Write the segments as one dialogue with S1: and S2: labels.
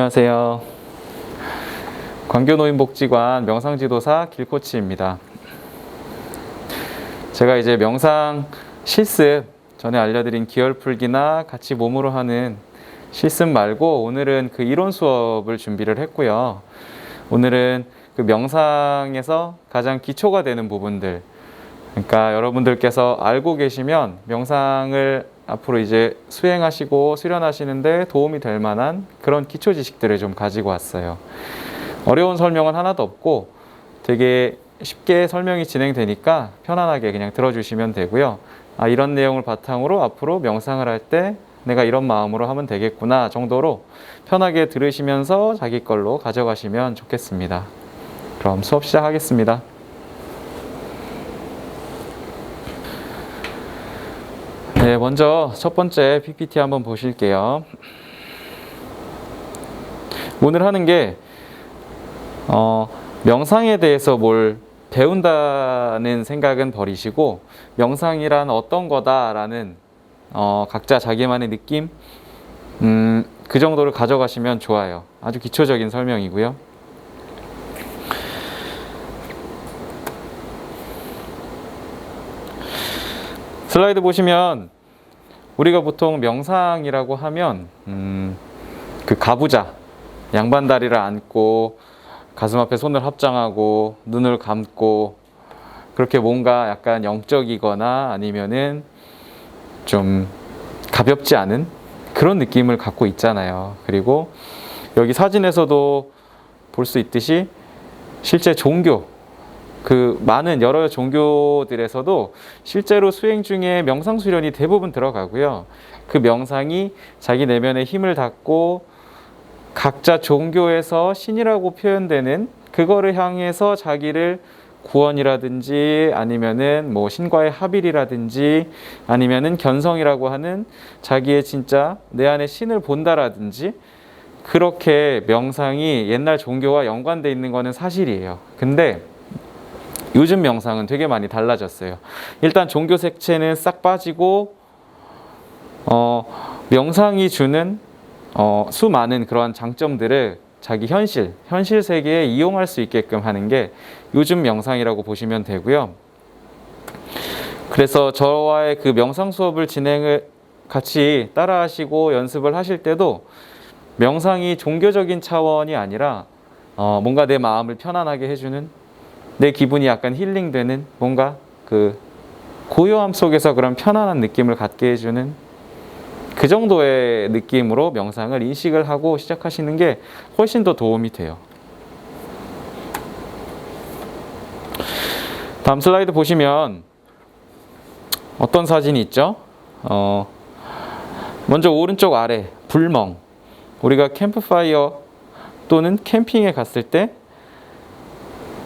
S1: 안녕하세요. 광교노인복지관 명상지도사 길코치입니다. 제가 이제 명상 실습 전에 알려드린 기혈풀기나 같이 몸으로 하는 실습 말고 오늘은 그 이론 수업을 준비를 했고요. 오늘은 그 명상에서 가장 기초가 되는 부분들, 그러니까 여러분들께서 알고 계시면 명상을 앞으로 이제 수행하시고 수련하시는데 도움이 될 만한 그런 기초 지식들을 좀 가지고 왔어요. 어려운 설명은 하나도 없고 되게 쉽게 설명이 진행되니까 편안하게 그냥 들어주시면 되고요. 아, 이런 내용을 바탕으로 앞으로 명상을 할 때 내가 이런 마음으로 하면 되겠구나 정도로 편하게 들으시면서 자기 걸로 가져가시면 좋겠습니다. 그럼 수업 시작하겠습니다. 네, 먼저 첫 번째 PPT 한번 보실게요. 오늘 하는 게 어, 명상에 대해서 뭘 배운다는 생각은 버리시고 명상이란 어떤 거다라는 어, 각자 자기만의 느낌 음, 그 정도를 가져가시면 좋아요. 아주 기초적인 설명이고요. 슬라이드 보시면 우리가 보통 명상이라고 하면 음, 그 가부좌 양반 다리를 안고 가슴 앞에 손을 합장하고 눈을 감고 그렇게 뭔가 약간 영적이거나 아니면은 좀 가볍지 않은 그런 느낌을 갖고 있잖아요. 그리고 여기 사진에서도 볼 수 있듯이 실제 종교 그 많은 여러 종교들에서도 실제로 수행 중에 명상 수련이 대부분 들어가고요. 그 명상이 자기 내면의 힘을 닫고 각자 종교에서 신이라고 표현되는 그거를 향해서 자기를 구원이라든지 아니면은 뭐 신과의 합일이라든지 아니면은 견성이라고 하는 자기의 진짜 내 안에 신을 본다라든지 그렇게 명상이 옛날 종교와 연관돼 있는 거는 사실이에요. 근데 요즘 명상은 되게 많이 달라졌어요. 일단 종교 색채는 싹 빠지고 어, 명상이 주는 어, 수많은 그러한 장점들을 자기 현실, 현실 세계에 이용할 수 있게끔 하는 게 요즘 명상이라고 보시면 되고요. 그래서 저와의 그 명상 수업을 진행을 같이 따라 하시고 연습을 하실 때도 명상이 종교적인 차원이 아니라 어, 뭔가 내 마음을 편안하게 해주는 내 기분이 약간 힐링되는 뭔가 그 고요함 속에서 그런 편안한 느낌을 갖게 해주는 그 정도의 느낌으로 명상을 인식을 하고 시작하시는 게 훨씬 더 도움이 돼요. 다음 슬라이드 보시면 어떤 사진이 있죠? 어, 먼저 오른쪽 아래 불멍. 우리가 캠프파이어 또는 캠핑에 갔을 때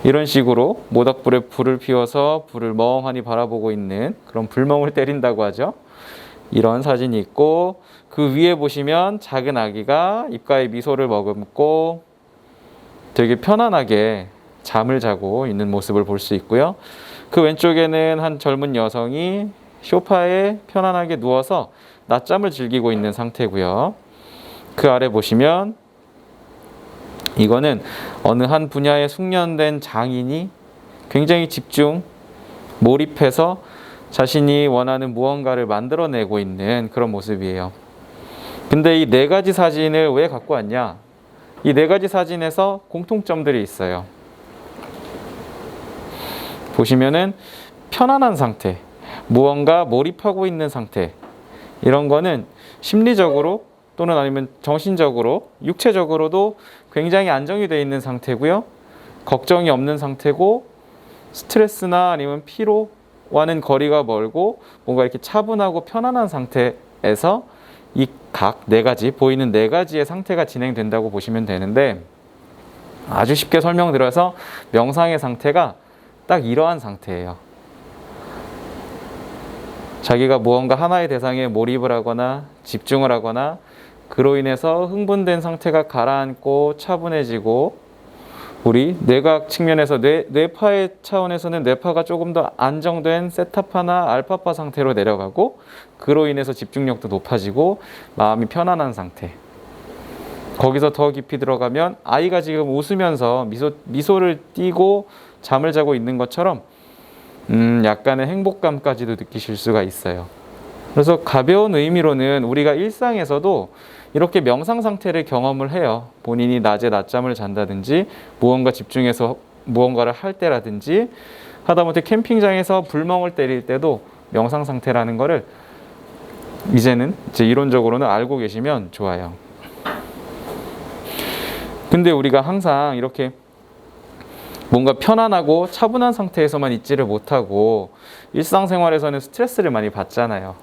S1: 이런 식으로 모닥불에 불을 피워서 불을 멍하니 바라보고 있는 그런 불멍을 때린다고 하죠. 이런 사진이 있고 그 위에 보시면 작은 아기가 입가에 미소를 머금고 되게 편안하게 잠을 자고 있는 모습을 볼 수 있고요. 그 왼쪽에는 한 젊은 여성이 소파에 편안하게 누워서 낮잠을 즐기고 있는 상태고요. 그 아래 보시면 이거는 어느 한 분야에 숙련된 장인이 굉장히 집중, 몰입해서 자신이 원하는 무언가를 만들어내고 있는 그런 모습이에요. 근데 이 네 가지 사진을 왜 갖고 왔냐? 이 네 가지 사진에서 공통점들이 있어요. 보시면은 편안한 상태, 무언가 몰입하고 있는 상태, 이런 거는 심리적으로 또는 아니면 정신적으로, 육체적으로도 굉장히 안정이 되어 있는 상태고요. 걱정이 없는 상태고, 스트레스나 아니면 피로와는 거리가 멀고, 뭔가 이렇게 차분하고 편안한 상태에서 이 각 네 가지, 보이는 네 가지의 상태가 진행된다고 보시면 되는데, 아주 쉽게 설명드려서 명상의 상태가 딱 이러한 상태예요. 자기가 무언가 하나의 대상에 몰입을 하거나 집중을 하거나 그로 인해서 흥분된 상태가 가라앉고 차분해지고 우리 뇌각 측면에서 뇌, 뇌파의 차원에서는 뇌파가 조금 더 안정된 세타파나 알파파 상태로 내려가고 그로 인해서 집중력도 높아지고 마음이 편안한 상태 거기서 더 깊이 들어가면 아이가 지금 웃으면서 미소, 미소를 띠고 잠을 자고 있는 것처럼 음, 약간의 행복감까지도 느끼실 수가 있어요. 그래서 가벼운 의미로는 우리가 일상에서도 이렇게 명상 상태를 경험을 해요. 본인이 낮에 낮잠을 잔다든지 무언가 집중해서 무언가를 할 때라든지 하다못해 캠핑장에서 불멍을 때릴 때도 명상 상태라는 거를 이제는 이제 이론적으로는 알고 계시면 좋아요. 근데 우리가 항상 이렇게 뭔가 편안하고 차분한 상태에서만 있지를 못하고 일상생활에서는 스트레스를 많이 받잖아요.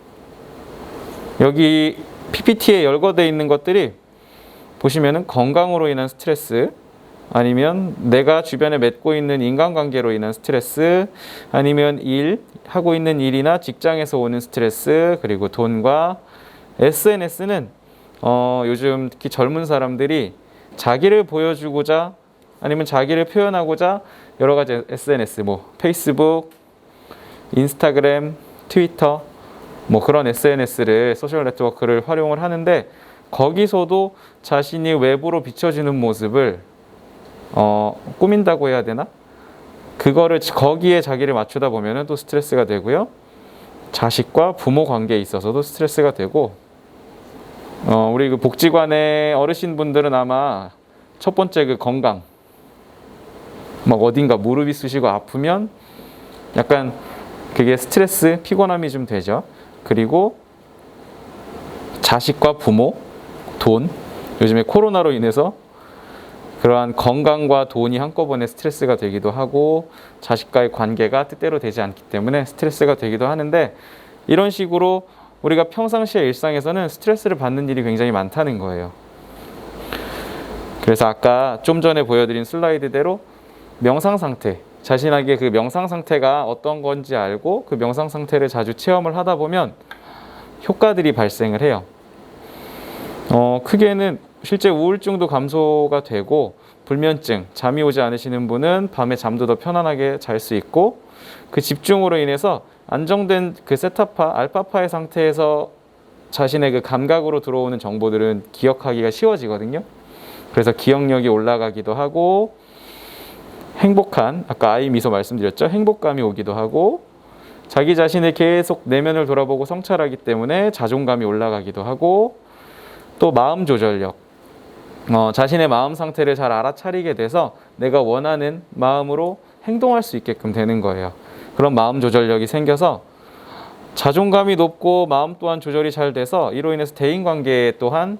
S1: 여기 PPT에 열거되어 있는 것들이 보시면은 건강으로 인한 스트레스 아니면 내가 주변에 맺고 있는 인간관계로 인한 스트레스 아니면 일 하고 있는 일이나 직장에서 오는 스트레스 그리고 돈과 SNS는 어, 요즘 특히 젊은 사람들이 자기를 보여주고자 아니면 자기를 표현하고자 여러 가지 SNS 뭐 페이스북, 인스타그램, 트위터 뭐 그런 SNS를 소셜 네트워크를 활용을 하는데 거기서도 자신이 외부로 비춰지는 모습을 어, 꾸민다고 해야 되나? 그거를 거기에 자기를 맞추다 보면은 또 스트레스가 되고요. 자식과 부모 관계에 있어서도 스트레스가 되고 어, 우리 그 복지관의 어르신 분들은 아마 첫 번째 그 건강 막 어딘가 무릎이 쑤시고 아프면 약간 그게 스트레스 피곤함이 좀 되죠. 그리고 자식과 부모 돈 요즘에 코로나로 인해서 그러한 건강과 돈이 한꺼번에 스트레스가 되기도 하고 자식과의 관계가 뜻대로 되지 않기 때문에 스트레스가 되기도 하는데 이런 식으로 우리가 평상시의 일상에서는 스트레스를 받는 일이 굉장히 많다는 거예요. 그래서 아까 좀 전에 보여드린 슬라이드대로 명상 상태, 자신에게 그 명상 상태가 어떤 건지 알고 그 명상 상태를 자주 체험을 하다 보면 효과들이 발생을 해요. 어, 크게는 실제 우울증도 감소가 되고 불면증, 잠이 오지 않으시는 분은 밤에 잠도 더 편안하게 잘 수 있고 그 집중으로 인해서 안정된 그 세타파, 알파파의 상태에서 자신의 그 감각으로 들어오는 정보들은 기억하기가 쉬워지거든요. 그래서 기억력이 올라가기도 하고 행복한 아까 아이 미소 말씀드렸죠. 행복감이 오기도 하고 자기 자신의 계속 내면을 돌아보고 성찰하기 때문에 자존감이 올라가기도 하고 또 마음 조절력 어, 자신의 마음 상태를 잘 알아차리게 돼서 내가 원하는 마음으로 행동할 수 있게끔 되는 거예요. 그런 마음 조절력이 생겨서 자존감이 높고 마음 또한 조절이 잘 돼서 이로 인해서 대인 관계 또한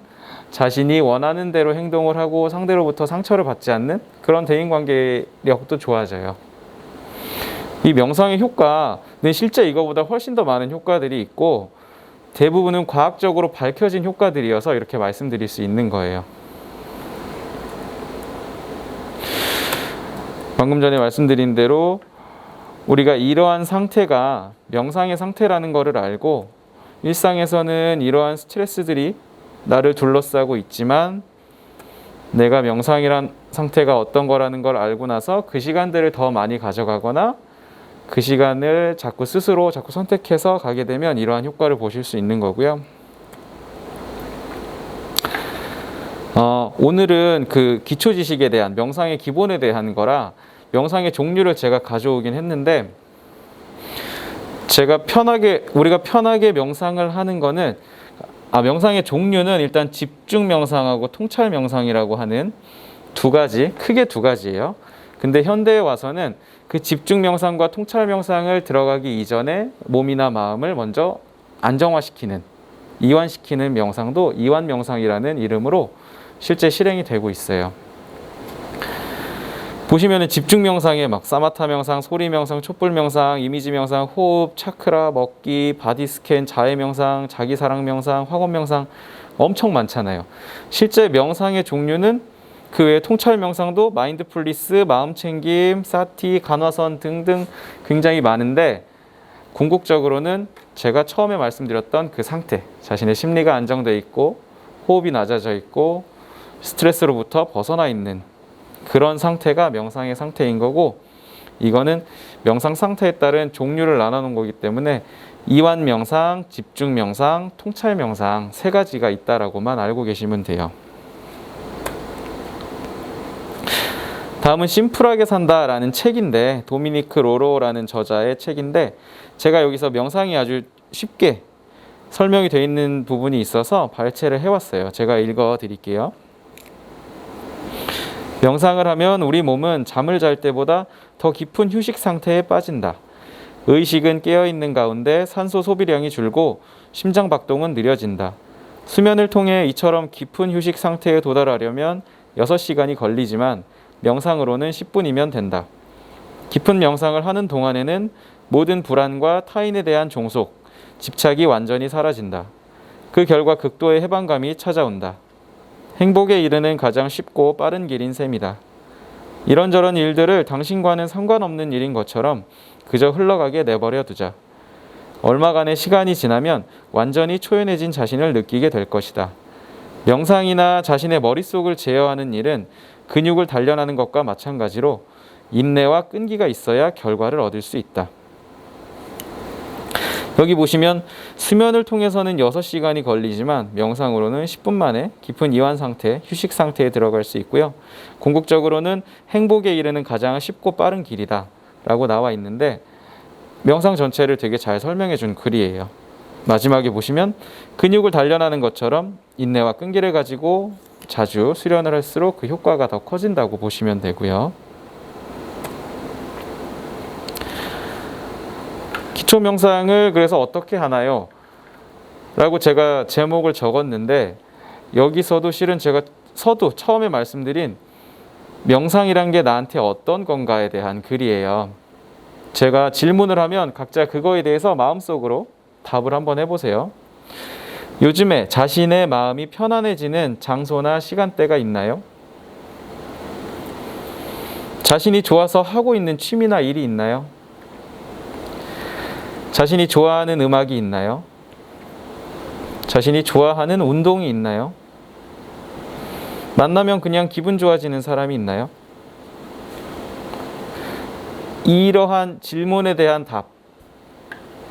S1: 자신이 원하는 대로 행동을 하고 상대로부터 상처를 받지 않는 그런 대인 관계력도 좋아져요. 이 명상의 효과는 실제 이거보다 훨씬 더 많은 효과들이 있고 대부분은 과학적으로 밝혀진 효과들이어서 이렇게 말씀드릴 수 있는 거예요. 방금 전에 말씀드린 대로 우리가 이러한 상태가 명상의 상태라는 것을 알고 일상에서는 이러한 스트레스들이 나를 둘러싸고 있지만 내가 명상이란 상태가 어떤 거라는 걸 알고 나서 그 시간들을 더 많이 가져가거나 그 시간을 자꾸 스스로 자꾸 선택해서 가게 되면 이러한 효과를 보실 수 있는 거고요. 어, 오늘은 그 기초 지식에 대한 명상의 기본에 대한 거라 명상의 종류를 제가 가져오긴 했는데 제가 편하게 우리가 편하게 명상을 하는 거는 아, 명상의 종류는 일단 집중 명상하고 통찰 명상이라고 하는 두 가지, 크게 두 가지예요. 근데 현대에 와서는 그 집중 명상과 통찰 명상을 들어가기 이전에 몸이나 마음을 먼저 안정화시키는, 이완시키는 명상도 이완 명상이라는 이름으로 실제 실행이 되고 있어요. 보시면은 집중 명상에 막 사마타 명상, 소리 명상, 촛불 명상, 이미지 명상, 호흡, 차크라, 먹기, 바디 스캔, 자해 명상, 자기 사랑 명상, 학원 명상 엄청 많잖아요. 실제 명상의 종류는 그 외에 통찰 명상도 마인드풀리스, 마음 챙김, 사티, 간화선 등등 굉장히 많은데 궁극적으로는 제가 처음에 말씀드렸던 그 상태, 자신의 심리가 안정돼 있고 호흡이 낮아져 있고 스트레스로부터 벗어나 있는 그런 상태가 명상의 상태인 거고 이거는 명상 상태에 따른 종류를 나눠 놓은 거기 때문에 이완 명상, 집중 명상, 통찰 명상 세 가지가 있다라고만 알고 계시면 돼요. 다음은 심플하게 산다라는 책인데 도미니크 로로라는 저자의 책인데 제가 여기서 명상이 아주 쉽게 설명이 되어 있는 부분이 있어서 발췌를 해왔어요. 제가 읽어 드릴게요. 명상을 하면 우리 몸은 잠을 잘 때보다 더 깊은 휴식 상태에 빠진다. 의식은 깨어 있는 가운데 산소 소비량이 줄고 심장 박동은 느려진다. 수면을 통해 이처럼 깊은 휴식 상태에 도달하려면 6시간이 걸리지만 명상으로는 10분이면 된다. 깊은 명상을 하는 동안에는 모든 불안과 타인에 대한 종속, 집착이 완전히 사라진다. 그 결과 극도의 해방감이 찾아온다. 행복에 이르는 가장 쉽고 빠른 길인 셈이다. 이런저런 일들을 당신과는 상관없는 일인 것처럼 그저 흘러가게 내버려 두자. 얼마간의 시간이 지나면 완전히 초연해진 자신을 느끼게 될 것이다. 명상이나 자신의 머릿속을 제어하는 일은 근육을 단련하는 것과 마찬가지로 인내와 끈기가 있어야 결과를 얻을 수 있다. 여기 보시면 수면을 통해서는 6시간이 걸리지만 명상으로는 10분 만에 깊은 이완 상태, 휴식 상태에 들어갈 수 있고요. 궁극적으로는 행복에 이르는 가장 쉽고 빠른 길이다. 라고 나와 있는데 명상 전체를 되게 잘 설명해 준 글이에요. 마지막에 보시면 근육을 단련하는 것처럼 인내와 끈기를 가지고 자주 수련을 할수록 그 효과가 더 커진다고 보시면 되고요. 기초 명상을 그래서 어떻게 하나요? 라고 제가 제목을 적었는데 여기서도 실은 제가 서두 처음에 말씀드린 명상이란 게 나한테 어떤 건가에 대한 글이에요. 제가 질문을 하면 각자 그거에 대해서 마음속으로 답을 한번 해보세요. 요즘에 자신의 마음이 편안해지는 장소나 시간대가 있나요? 자신이 좋아서 하고 있는 취미나 일이 있나요? 자신이 좋아하는 음악이 있나요? 자신이 좋아하는 운동이 있나요? 만나면 그냥 기분 좋아지는 사람이 있나요? 이러한 질문에 대한 답,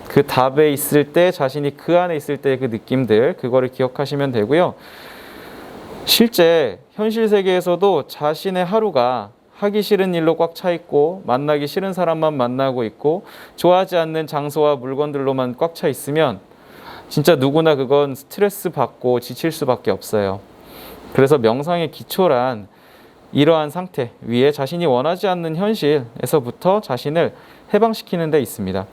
S1: 그 답에 있을 때 자신이 그 안에 있을 때 그 느낌들, 그거를 기억하시면 되고요. 실제 현실 세계에서도 자신의 하루가 하기 싫은 일로 꽉 차 있고 만나기 싫은 사람만 만나고 있고 좋아하지 않는 장소와 물건들로만 꽉 차 있으면 진짜 누구나 그건 스트레스 받고 지칠 수밖에 없어요. 그래서 명상의 기초란 이러한 상태 위에 자신이 원하지 않는 현실에서부터 자신을 해방시키는 데 있습니다.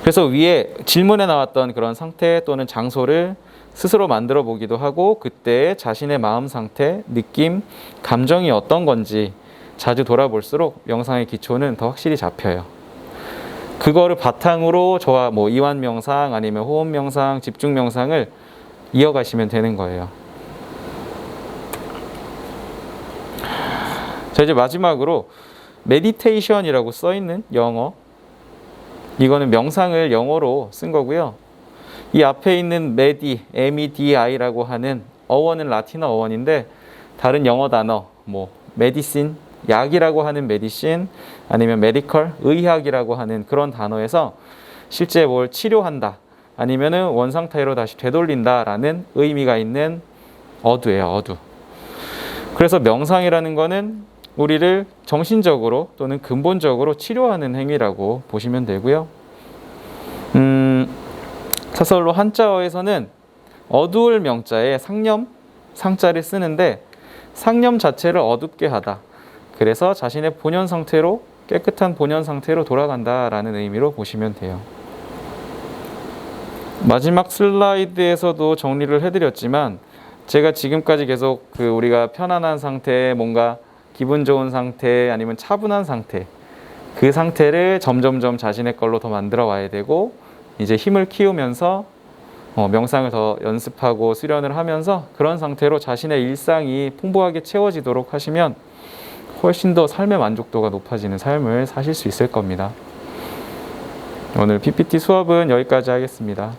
S1: 그래서 위에 질문에 나왔던 그런 상태 또는 장소를 스스로 만들어 보기도 하고 그때 자신의 마음 상태, 느낌, 감정이 어떤 건지 자주 돌아볼수록 명상의 기초는 더 확실히 잡혀요. 그거를 바탕으로 저와 뭐 이완 명상 아니면 호흡 명상, 집중 명상을 이어가시면 되는 거예요. 자 이제 마지막으로 메디테이션이라고 써 있는 영어 이거는 명상을 영어로 쓴 거고요. 이 앞에 있는 메디, M-E-D-I라고 하는 어원은 라틴어 어원인데 다른 영어 단어 뭐 메디신, 약이라고 하는 메디신 아니면 메디컬, 의학이라고 하는 그런 단어에서 실제 뭘 치료한다 아니면은 원 상태로 다시 되돌린다라는 의미가 있는 어두예요, 어두. 그래서 명상이라는 거는 우리를 정신적으로 또는 근본적으로 치료하는 행위라고 보시면 되고요. 음, 사설로 한자어에서는 어두울 명자에 상념, 상자를 쓰는데 상념 자체를 어둡게 하다. 그래서 자신의 본연 상태로 깨끗한 본연 상태로 돌아간다라는 의미로 보시면 돼요. 마지막 슬라이드에서도 정리를 해드렸지만 제가 지금까지 계속 그 우리가 편안한 상태, 뭔가 기분 좋은 상태 아니면 차분한 상태 그 상태를 점점점 자신의 걸로 더 만들어 와야 되고 이제 힘을 키우면서 어, 명상을 더 연습하고 수련을 하면서 그런 상태로 자신의 일상이 풍부하게 채워지도록 하시면 훨씬 더 삶의 만족도가 높아지는 삶을 사실 수 있을 겁니다. 오늘 PPT 수업은 여기까지 하겠습니다.